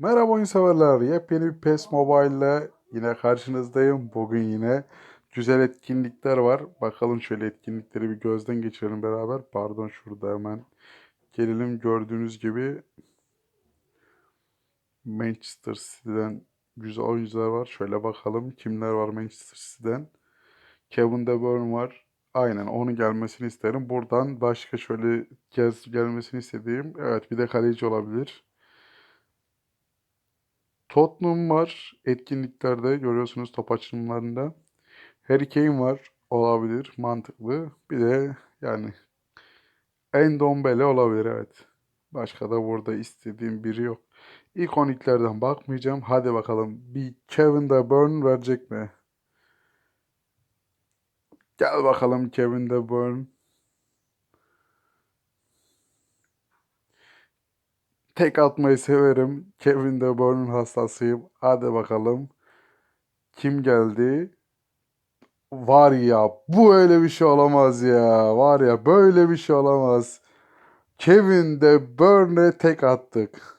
Merhaba oyun severler. Yepyeni bir PES Mobile ile yine karşınızdayım. Bugün yine güzel etkinlikler var. Bakalım şöyle etkinlikleri bir gözden geçirelim beraber. Pardon şurada hemen gelelim. Gördüğünüz gibi Manchester City'den güzel oyuncular var. Şöyle bakalım kimler var Manchester City'den. Kevin De Bruyne var. Aynen onun gelmesini isterim. Buradan başka şöyle gez gelmesini istediğim. Evet bir de kaleci olabilir. Tottenham var etkinliklerde görüyorsunuz top açılımlarında. Harry Kane var olabilir mantıklı. Bir de yani Endombele olabilir evet. Başka da burada istediğim biri yok. İkoniklerden bakmayacağım. Hadi bakalım bir Kevin De Bruyne verecek mi? Gel bakalım Kevin De Bruyne. Tek atmayı severim. Kevin De Bruyne'un hastasıyım. Hadi bakalım. Kim geldi? Var ya bu öyle bir şey olamaz ya. Var ya böyle bir şey olamaz. Kevin De Bruyne tek attık.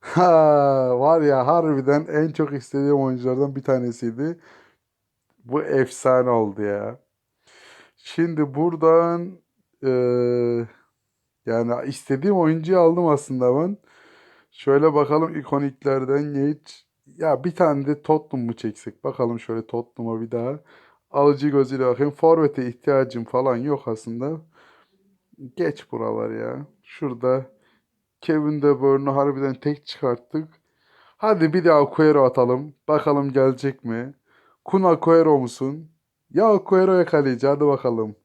Ha, var ya harbiden en çok istediğim oyunculardan bir tanesiydi. Bu efsane oldu ya. Şimdi buradan eee, yani istediğim oyuncuyu aldım aslında ben. Şöyle bakalım ikoniklerden geç. Ya bir tane de Tottenham mı çeksek? Bakalım şöyle Tottenham'a bir daha. Alıcı gözüyle bakayım. Forvet'e ihtiyacım falan yok aslında. Geç buralar ya. Şurada Kevin De Bruyne'u harbiden tek çıkarttık. Hadi bir daha Agüero atalım. Bakalım gelecek mi? Kun Agüero musun? Ya Agüero ya kaleci. Hadi bakalım.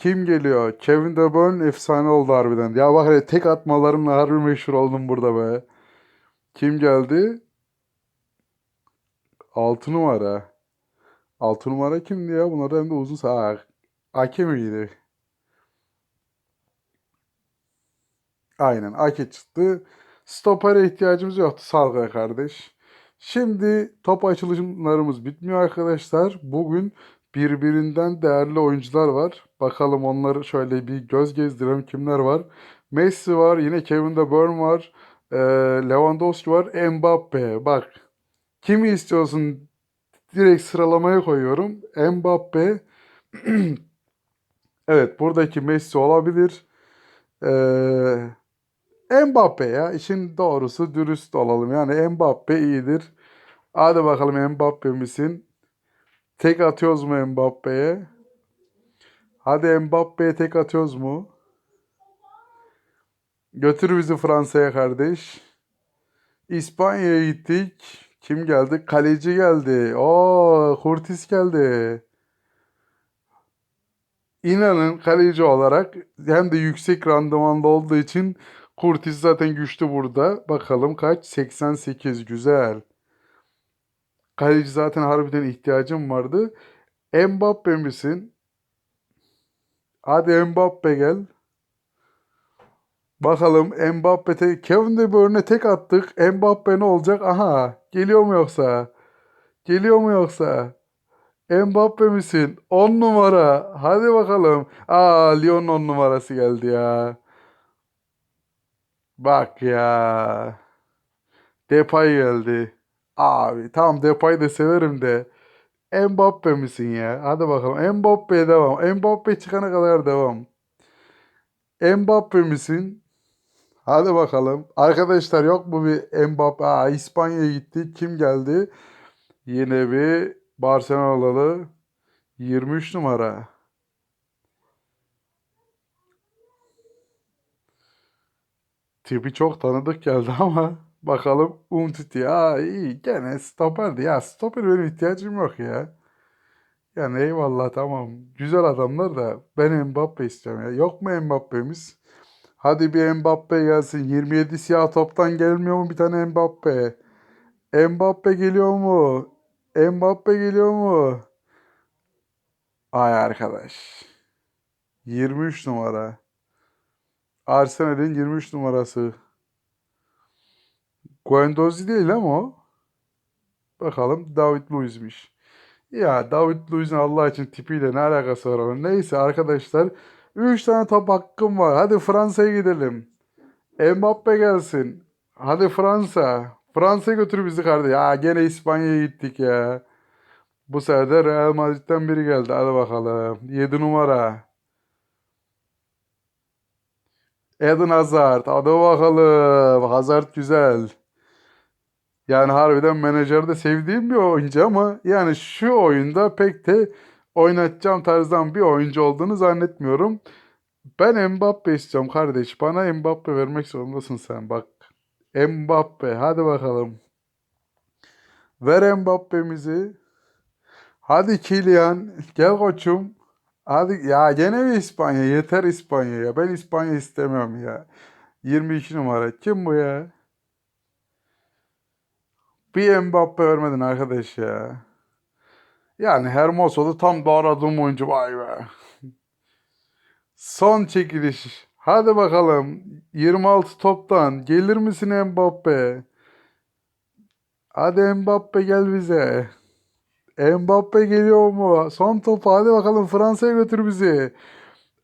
Kim geliyor? Kevin De Bruyne efsane oldu harbiden. Ya bak hele tek atmalarımla harbi meşhur oldum burada be. Kim geldi? 6 numara. 6 numara kimdi ya? Bunlar hem de uzun sağ. Ake miydi? Aynen Ake çıktı. Stopere ihtiyacımız yoktu. Salga kardeş. Şimdi top açılımlarımız bitmiyor arkadaşlar. Bugün birbirinden değerli oyuncular var. Bakalım onları şöyle bir göz gezdirelim kimler var. Messi var. Yine Kevin De Bruyne var. Lewandowski var. Mbappe. Bak kimi istiyorsun direkt sıralamaya koyuyorum. Mbappe. Evet buradaki Messi olabilir. Ee, Mbappe ya. İşin doğrusu dürüst olalım. Yani Mbappe iyidir. Hadi bakalım Mbappe misin? Tek atıyoruz mu Mbappe'ye? Hadi Mbappe'ye tek atıyoruz mu? Götür bizi Fransa'ya kardeş. İspanya'ya gittik. Kim geldi? Kaleci geldi. Oo, Curtis geldi. İnanın kaleci olarak hem de yüksek randımanda olduğu için Curtis zaten güçlü burada. Bakalım kaç? 88. Güzel. Kaleci zaten harbiden ihtiyacım vardı. Mbappe misin? Hadi Mbappe gel. Bakalım Mbappe te Kevin De Bruyne'e tek attık. Mbappe ne olacak? Aha. Geliyor mu yoksa? Geliyor mu yoksa? Mbappe misin? 10 numara. Hadi bakalım. Aa Lyon 10 numarası geldi ya. Bak ya. Depay geldi. Abi tamam Depay'ı da severim de. Mbappe misin ya? Hadi bakalım. Mbappe'ye devam. Mbappe çıkana kadar devam. Mbappe misin? Hadi bakalım. Arkadaşlar yok mu bir Mbappe? Aa, İspanya'ya gitti. Kim geldi? Yine bir Barcelona'lı 23 numara. Tipi çok tanıdık geldi ama bakalım Umtiti. Aa iyi gene stoperdi. Ya stoper benim ihtiyacım yok ya. Yani eyvallah tamam. Güzel adamlar da ben Mbappe istiyorum ya. Yok mu Mbappe'miz? Hadi bir Mbappe gelsin. 27 siyah toptan gelmiyor mu bir tane Mbappe? Mbappe geliyor mu? Mbappe geliyor mu? Ay arkadaş. 23 numara. Arsenal'in 23 numarası. Guendouzi değil ama o. Bakalım David Luiz'miş. Ya David Luiz'in Allah için tipiyle ne alakası var onun? Neyse arkadaşlar. 3 tane top hakkım var. Hadi Fransa'ya gidelim. Mbappe gelsin. Hadi Fransa. Fransa'ya götür bizi kardeş. Ya gene İspanya'ya gittik ya. Bu sefer de Real Madrid'den biri geldi. Hadi bakalım. 7 numara. Eden Hazard. Hadi bakalım. Hazard güzel. Yani harbiden menajerde sevdiğim bir oyuncu ama yani şu oyunda pek de oynatacağım tarzdan bir oyuncu olduğunu zannetmiyorum. Ben Mbappe istiyorum kardeş. Bana Mbappe vermek zorundasın sen bak. Mbappe hadi bakalım. Ver Mbappe'mizi. Hadi Kylian gel koçum. Hadi ya gene mi İspanya? Yeter İspanya ya. Ben İspanya istemiyorum ya. 22 numara. Kim bu ya? Bir Mbappe vermedin arkadaş ya. Yani Hermoso'da tam da aradığım oyuncu. Vay be. Son çekiliş. Hadi bakalım. 26 toptan. Gelir misin Mbappe? Hadi Mbappe gel bize. Mbappe geliyor mu? Son topu. Hadi bakalım Fransa'ya götür bizi.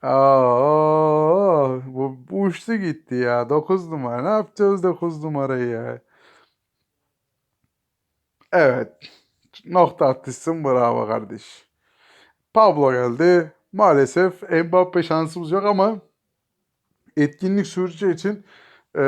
Aa, bu, bu uçtu gitti ya. 9 numara. Ne yapacağız 9 numarayı ya? Evet. Nokta atmışsın. Bravo kardeş. Pablo geldi. Maalesef Mbappe şansımız yok ama etkinlik süreceği için e,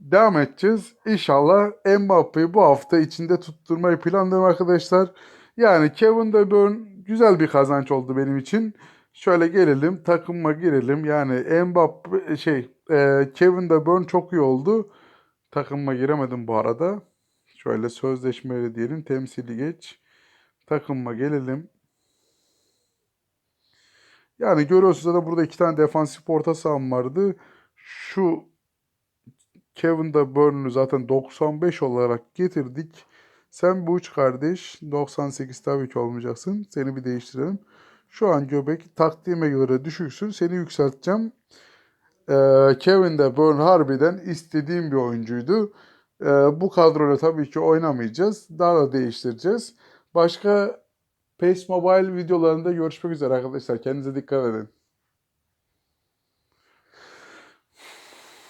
devam edeceğiz. İnşallah Mbappe'yi bu hafta içinde tutturmayı planlıyorum arkadaşlar. Yani Kevin De Bruyne güzel bir kazanç oldu benim için. Şöyle gelelim takıma girelim. Yani Mbappe şey e, Kevin De Bruyne çok iyi oldu. Takıma giremedim bu arada. Şöyle sözleşmeli diyelim temsili geç. Takıma gelelim. Yani görüyorsunuz da burada iki tane defansif orta saham vardı. Şu Kevin De Bruyne'ü zaten 95 olarak getirdik. Sen bu üç kardeş 98 tabii ki olmayacaksın. Seni bir değiştirelim. Şu an göbek taktiğime göre düşüksün. Seni yükselteceğim. Ee, Kevin De Bruyne harbiden istediğim bir oyuncuydu. Ee, bu kadroyla tabii ki oynamayacağız. Daha da değiştireceğiz. Başka PES Mobile videolarında görüşmek üzere arkadaşlar. Kendinize dikkat edin.